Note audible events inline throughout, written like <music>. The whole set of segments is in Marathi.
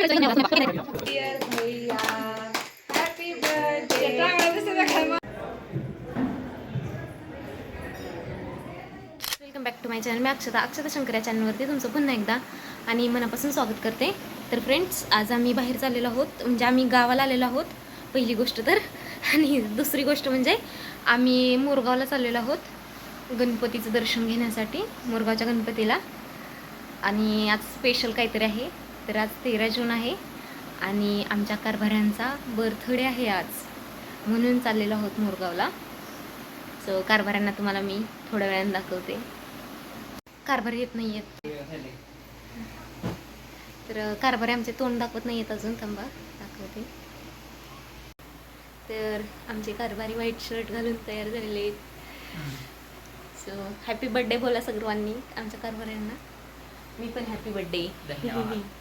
Welcome back to my channel मी अक्षता. अक्षता शंकर या चॅनलवरती तुमचं पुन्हा एकदा आणि मनापासून स्वागत करते. तर फ्रेंड्स आज आम्ही बाहेर चाललेलो आहोत. म्हणजे आम्ही गावाला आलेलो आहोत. पहिली गोष्ट तर. आणि दुसरी गोष्ट म्हणजे आम्ही मोरगावला चाललेलो आहोत. गणपतीचं दर्शन घेण्यासाठी मोरगावच्या गणपतीला. आणि आज स्पेशल काहीतरी आहे. तर आज तेरा जून आहे आणि आमच्या कारभाऱ्यांचा बर्थडे आहे आज. म्हणून चाललेलो आहोत मोरगावला. सो कारभाऱ्यांना तुम्हाला मी थोड्या वेळाने दाखवते. कारभार येत नाही येत तर कारभारी आमचे तोंड दाखवत नाही येत अजून थांबा दाखवते. तर आमचे कारभारी व्हाईट शर्ट घालून तयार झालेले आहेत. सो हॅपी बर्थडे बोला सर्वांनी आमच्या कारभाऱ्यांना. मी पण हॅपी <laughs>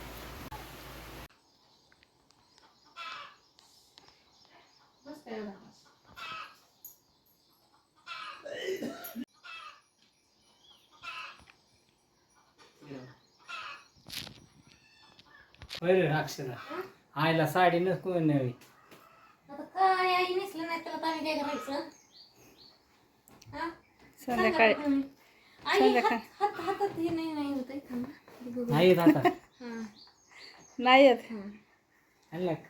होय रे अक्षरा आईला साडी नको नवी आता काय आई नेसलं नाही त्याला तर आम्ही काय करायचं हा? संध्याकाळी सांगा तुम्ही. आई हात हात- हातात हे नाही नाही होत थांबा बघू. नाही येत आता हा. नाही येत हा. अलग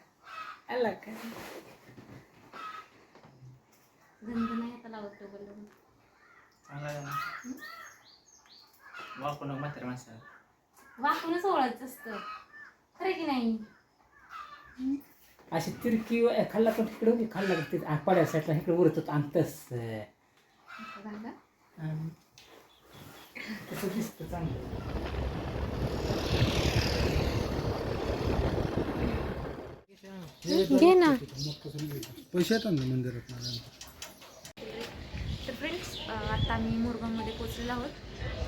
अलग म्हातारे माणसं वाकूनच असतं. खरं की नाही? अशी तिरकी व- खाल्ला पण तिकडे खाल्ला तिथे? साईडला इकडे उरत होतं आणि तसं. असं झालं का? आणि तसं दिसतं चांगलं. घे ना. पैसे येतात ना मंदिरात? फ्रेंड्स आता आम्ही मुरगामध्ये पोचलेलो आहोत.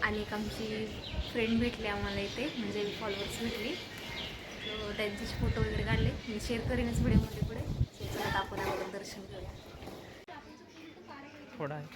आणि एक आमची फ्रेंड भेटली आम्हाला इथे म्हणजे फॉलोअर्स भेटली. त्यांचेच त्यांचे फोटो वगैरे काढले. मी शेअर करेनच व्हिडिओमध्ये पुढे. चला आपण अगोदर दर्शन घेऊया थोडा आहे.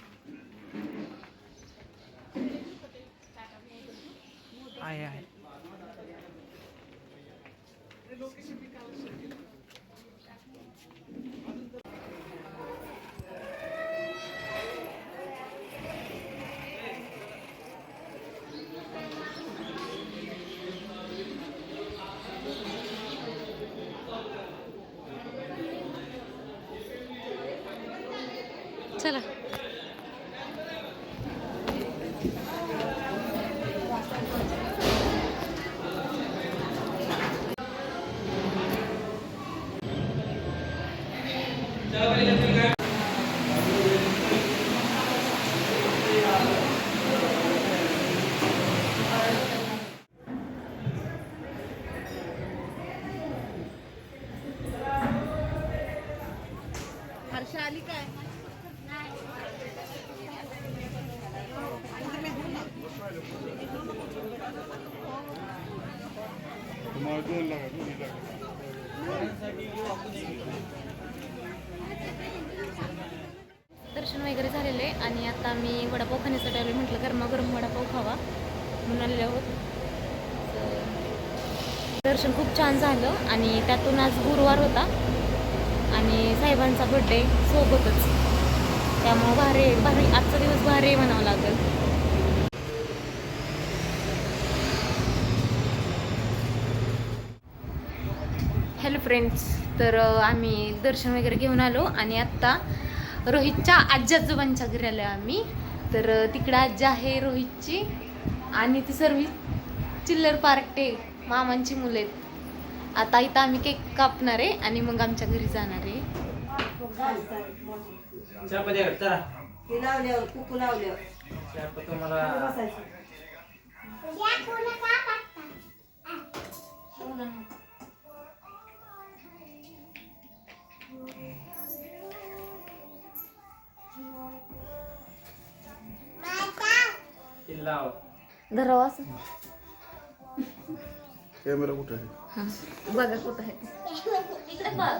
दर्शन वगैरे झालेलं आहे आणि आता आम्ही वडापाव खाण्यासाठी आलो म्हटलं गरमागरम वडापाव खावा म्हणून आलेलो आहोत. दर्शन खूप छान झालं आणि त्यातून आज गुरुवार होता. आणि साहेबांचा बड्डे सोबतच. त्यामुळं भारी भारी आजचा दिवस भारी म्हणावं लागेल. हॅलो फ्रेंड्स तर आम्ही दर्शन वगैरे घेऊन आलो आणि आत्ता रोहितच्या आजी आजोबांच्या घरी आलो आम्ही. तर तिकडं आजी आहे रोहितची आणि ती सर्व चिल्लर पार्टे मामांची मुलं आहेत. आता इथं आम्ही केक कापणार आहे आणि मग आमच्या घरी जाणार आहे. धराव कॅमेरा कुठे आहे? बघा कुठं आहे. इकडे बघ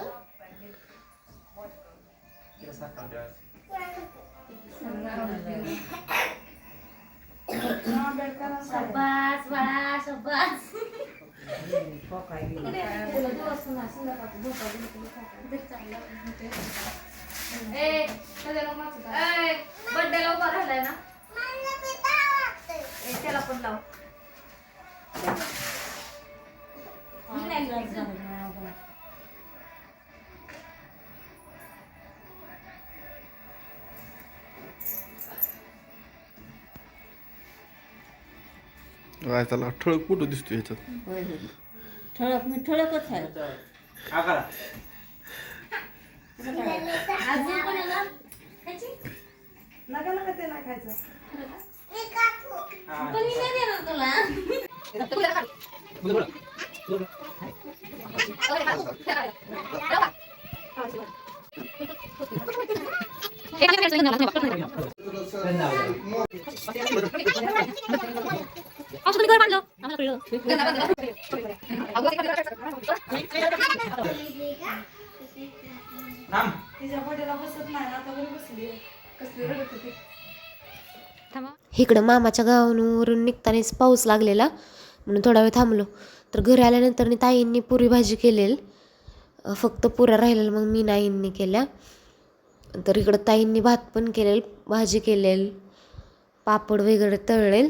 उभा राहिलाय ना? त्याला पण लाव. मी नाही लावायचं. काय त्याला ठळक कुठं दिसतो होय होय. ठळक मी ठळकच आहे. अजून पण आहे ना? ह्याची? नका नका ते नाही खायचं पण मी नाही देणार तुला असं तुम्ही घर बांधलं आम्हाला कळलं तिच्या बर्थडेला बसत नाही आता बरी बसली कसली रडत होती इकडं मामाच्या गावावरून निघतानाच पाऊस लागलेला म्हणून थोडा वेळ थांबलो. तर घरी आल्यानंतर ताईंनी पुरी भाजी केलेली. फक्त पुऱ्या राहिलेल्या मग मी नाईंनी केल्या. तर इकडं ताईंनी भात पण केलेल भाजी केलेल पापड वगैरे तळलेल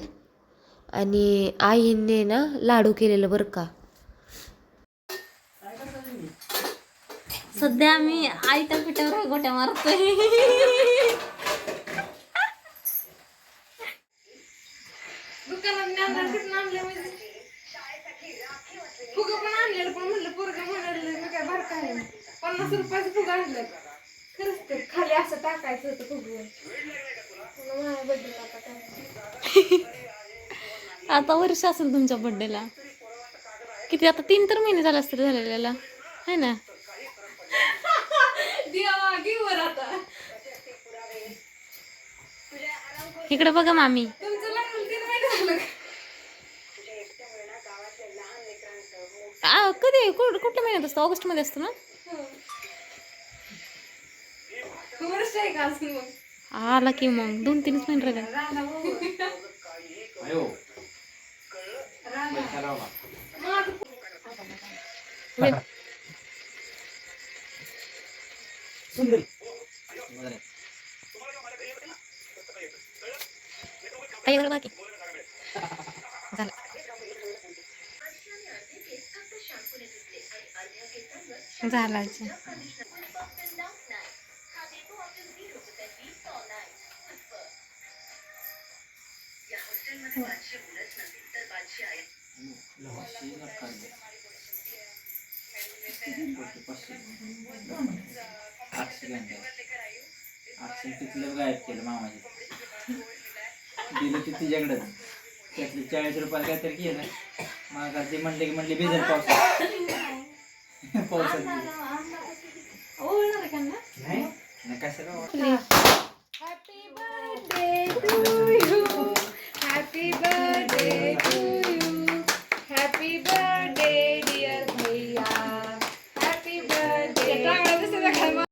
आणि आईंनी ना लाडू केलेलं बरं का. सध्या आम्ही आईच्या पिठावर गोट्या मारतोय. दुकानात फुगं पण आणलेलं पण म्हणलं पोरगं म्हणाले मी काय भर काय पन्नास रुपयाचं फुगं आणलं. खरंच ते खाली असं टाकायचं होतं फुगवून बड्डेला <laughs> आता वर्ष असेल तुमच्या बर्थडेला किती आता तीन तर महिने झाले असतील झालेल्याला. है ना? <laughs> देवा घेऊवर आता. इकडे बघा मामी तुमचं लग्न तीन महिने झालं का? आ, कधी कुठ कुठल्या महिन्यात असतो ऑगस्टमध्ये असतो ना वर्ष आहे का अजून मग आला की मग दोन तीनच महिने राहिले राणा भाऊ राणा माझं सुंदरी काही जरा बाकी झालं झाला आजी. तिथलं गायब केलं मामाचे दिलं ते तिच्याकडं. त्यातले चाळीस रुपयाला काहीतरी केलं. मग ते म्हणले की म्हणले बेजार पावसा नाही नाही कशाला